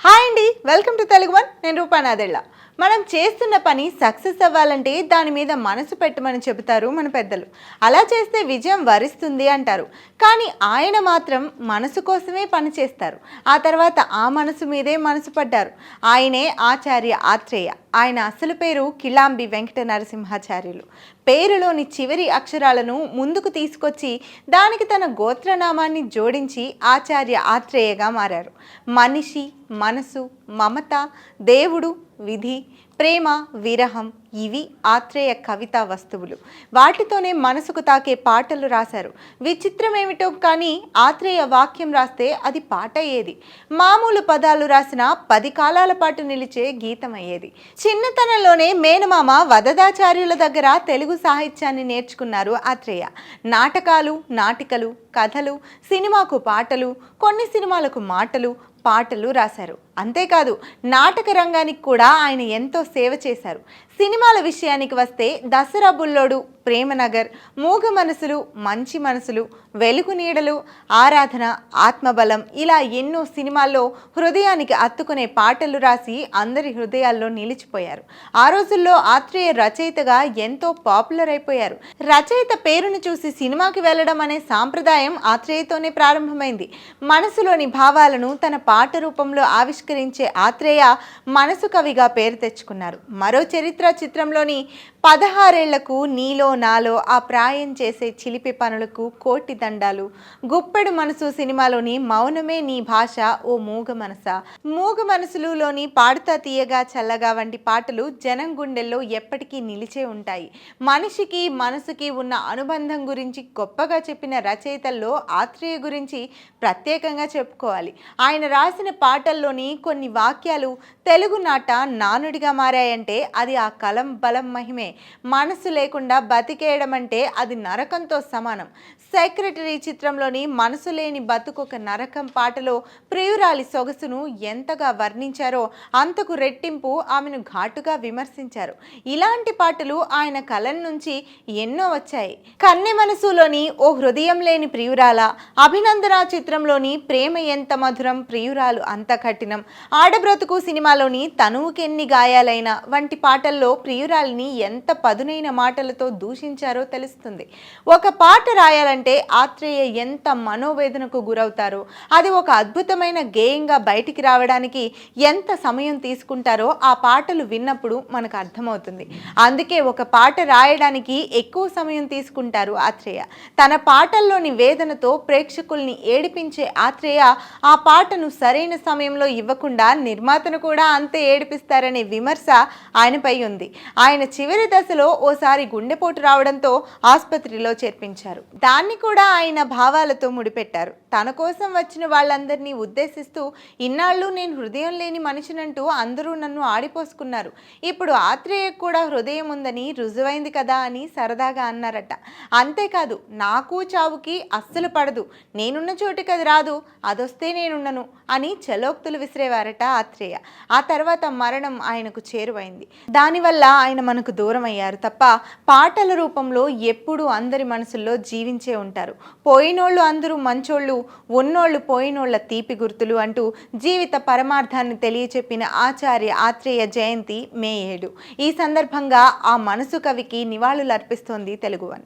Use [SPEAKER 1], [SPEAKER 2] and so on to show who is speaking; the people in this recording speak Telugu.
[SPEAKER 1] హాయ్ అండి వెల్కమ్ టు తెలుగు వన్ నేను రూపానాదెళ్ళ మనం చేస్తున్న పని సక్సెస్ అవ్వాలంటే దాని మీద మనసు పెట్టమని చెబుతారు మన పెద్దలు. అలా చేస్తే విజయం వరిస్తుంది అంటారు. కానీ ఆయన మాత్రం మనసు కోసమే పని చేస్తారు. ఆ తర్వాత ఆ మనసు మీదే మనసు పడ్డారు. ఆయనే ఆచార్య ఆత్రేయ. ఆయన అసలు పేరు కిలాంబి వెంకట నరసింహాచార్యులు. పేరులోని చివరి అక్షరాలను ముందుకు తీసుకొచ్చి దానికి తన గోత్రనామాన్ని జోడించి ఆచార్య ఆత్రేయగా మారారు. మనిషి మనసు మమత దేవుడు విధి ప్రేమ విరహం ఇవి ఆత్రేయ కవితా వస్తువులు. వాటితోనే మనసుకు తాకే పాటలు రాశారు. విచిత్రం ఏమిటో కానీ ఆత్రేయ వాక్యం రాస్తే అది పాట అయ్యేది మామూలు పదాలు రాసిన పది కాలాల పాటు నిలిచే గీతం అయ్యేది. చిన్నతనంలోనే మేనమామ వదదాచార్యుల దగ్గర తెలుగు సాహిత్యాన్ని నేర్చుకున్నారు ఆత్రేయ. నాటకాలు నాటికలు కథలు సినిమాకు పాటలు కొన్ని సినిమాలకు మాటలు పాటలు రాశారు. అంతేకాదు నాటక రంగానికి కూడా ఆయన ఎంతో సేవ చేశారు. సినిమాల విషయానికి వస్తే దసరా బుల్లోడు ప్రేమనగర్ మూగ మనసులు మంచి మనసులు వెలుగు నీడలు ఆరాధన ఆత్మబలం ఇలా ఎన్నో సినిమాల్లో హృదయానికి అత్తుకునే పాటలు రాసి అందరి హృదయాల్లో నిలిచిపోయారు. ఆ రోజుల్లో ఆత్రేయ రచయితగా ఎంతో పాపులర్ అయిపోయారు. రచయిత పేరును చూసి సినిమాకి వెళ్ళడం అనే సాంప్రదాయం ఆత్రేయతోనే ప్రారంభమైంది. మనసులోని భావాలను తన పాట రూపంలో ఆవిష్కరించే ఆత్రేయ మనసు కవిగా పేరు తెచ్చుకున్నారు. మరో చరిత్ర చిత్రంలోని పదహారేళ్ళకు నీలో నాలో ఆ ప్రాయం చేసే చిలిపి పనులకు కోటి దండాలు. గుప్పెడు మనసు సినిమాలోని మౌనమే నీ భాష ఓ మూగ మనస. మూగ మనసులులోని పాడుతా తీయగా చల్లగా వంటి పాటలు జనం గుండెల్లో ఎప్పటికీ నిలిచే ఉంటాయి. మనిషికి మనసుకి ఉన్న అనుబంధం గురించి గొప్పగా చెప్పిన రచయితల్లో ఆత్రేయ గురించి ప్రత్యేకంగా చెప్పుకోవాలి. ఆయన రాసిన పాటల్లోని కొన్ని వాక్యాలు తెలుగు నాట నానుడిగా మారాయంటే అది ఆ కలం బలం మహిమే. మనసు లేకుండా బతికేయడం అంటే అది నరకంతో సమానం. సెక్రటరీ చిత్రంలోని మనసు లేని బతుకొక నరకం పాటలో ప్రియురాలి సొగసును ఎంతగా వర్ణించారో అంతకు రెట్టింపు ఆమెను ఘాటుగా విమర్శించారు. ఇలాంటి పాటలు ఆయన కలం నుంచి ఎన్నో వచ్చాయి. కన్నె మనసులోని ఓ హృదయం లేని ప్రియురాల అభినందన చిత్రంలోని ప్రేమ ఎంత మధురం ప్రియురాలు అంత కఠినం. ఆడబ్రతుకు సినిమాలోని తనువుకెన్ని గాయాలైన వంటి పాటల్లో ప్రియురాలిని ఎంత పదునైన మాటలతో దూషించారో తెలుస్తుంది. ఒక పాట రాయాలంటే ఆత్రేయ ఎంత మనోవేదనకు గురవుతారో అది ఒక అద్భుతమైన గేయంగా బయటికి రావడానికి ఎంత సమయం తీసుకుంటారో ఆ పాటలు విన్నప్పుడు మనకు అర్థమవుతుంది. అందుకే ఒక పాట రాయడానికి ఎక్కువ సమయం తీసుకుంటారు ఆత్రేయ. తన పాటల్లోని వేదనతో ప్రేక్షకుల్ని ఏడిపించే ఆత్రేయ ఆ పాటను సరైన సమయంలో ఇవ్వకుండా నిర్మాతను కూడా అంతే ఏడిపిస్తారనే విమర్శ ఆయనపై ఉంది. ఆయన చివరి దశలో ఓసారి గుండెపోటు రావడంతో ఆసుపత్రిలో చేర్పించారు. దాన్ని కూడా ఆయన భావాలతో ముడిపెట్టారు. తన కోసం వచ్చిన వాళ్ళందరినీ ఉద్దేశిస్తూ ఇన్నాళ్ళు నేను హృదయం లేని మనిషినంటూ అందరూ నన్ను ఆడిపోసుకున్నారు. ఇప్పుడు ఆత్రేయకు కూడా హృదయం ఉందని రుజువైంది కదా అని సరదాగా అన్నారట. అంతేకాదు నాకు చావుకి అస్సలు పడదు. నేనున్న చోటుకి అది రాదు. అదొస్తే నేనుండను అని చలోక్తులు విసిరేవారట ఆత్రేయ. ఆ తర్వాత మరణం ఆయనకు చేరువైంది. దాని దానివల్ల ఆయన మనకు దూరం అయ్యారు. తప్ప పాటల రూపంలో ఎప్పుడూ అందరి మనసుల్లో జీవించే ఉంటారు. పోయినోళ్ళు అందరూ మంచోళ్ళు ఉన్నోళ్ళు పోయినోళ్ళ తీపి గుర్తులు అంటూ జీవిత పరమార్థాన్ని తెలియచెప్పిన ఆచార్య ఆత్రేయ జయంతి మే ఏడు. ఈ సందర్భంగా ఆ మనసు కవికి నివాళులర్పిస్తోంది తెలుగువన్